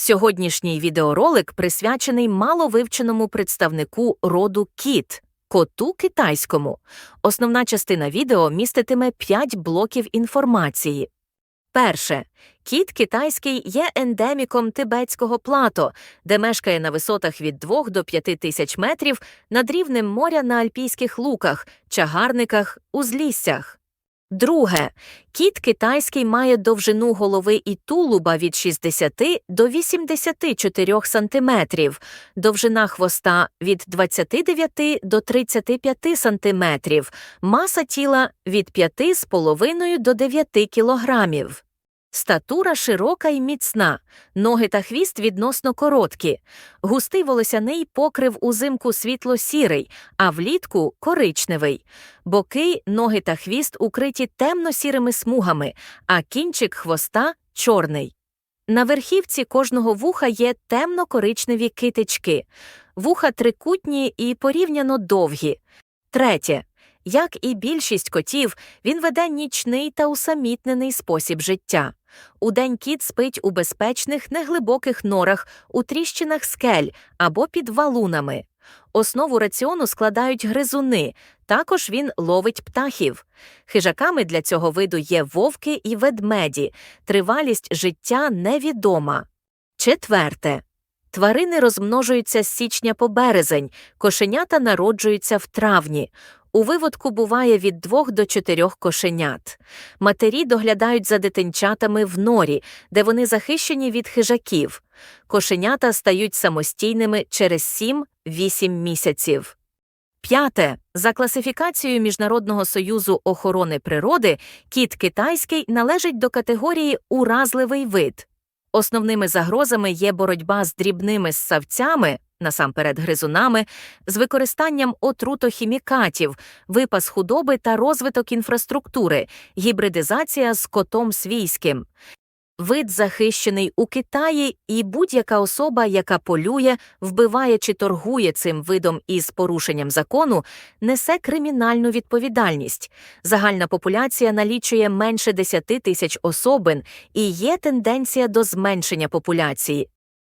Сьогоднішній відеоролик присвячений маловивченому представнику роду кіт коту китайському. Основна частина відео міститиме 5 блоків інформації. Перше. Кіт китайський є ендеміком тибетського плато, де мешкає на висотах від 2 до 5 тисяч метрів над рівнем моря на альпійських луках, чагарниках, узліссях. Друге. Кіт китайський має довжину голови і тулуба від 60 до 84 см, довжина хвоста від 29 до 35 см, маса тіла від 5,5 до 9 кілограмів. Статура широка і міцна, ноги та хвіст відносно короткі, густий волосяний покрив узимку світло-сірий, а влітку коричневий. Боки, ноги та хвіст укриті темно-сірими смугами, а кінчик хвоста чорний. На верхівці кожного вуха є темно-коричневі китички, вуха трикутні і порівняно довгі. Третє. Як і більшість котів, він веде нічний та усамітнений спосіб життя. Удень кіт спить у безпечних неглибоких норах, у тріщинах скель або під валунами. Основу раціону складають гризуни, також він ловить птахів. Хижаками для цього виду є вовки і ведмеді, тривалість життя невідома. Четверте. Тварини розмножуються з січня по березень, кошенята народжуються в травні. У виводку буває від двох до чотирьох кошенят. Матері доглядають за дитинчатами в норі, де вони захищені від хижаків. Кошенята стають самостійними через 7-8 місяців. П'яте. За класифікацією Міжнародного союзу охорони природи, кіт китайський належить до категорії уразливий вид. Основними загрозами є боротьба з дрібними ссавцями, насамперед гризунами, з використанням отрутохімікатів, випас худоби та розвиток інфраструктури, гібридизація з котом свійським. Вид захищений у Китаї, і будь-яка особа, яка полює, вбиває чи торгує цим видом із порушенням закону, несе кримінальну відповідальність. Загальна популяція налічує менше 10 тисяч особин, і є тенденція до зменшення популяції.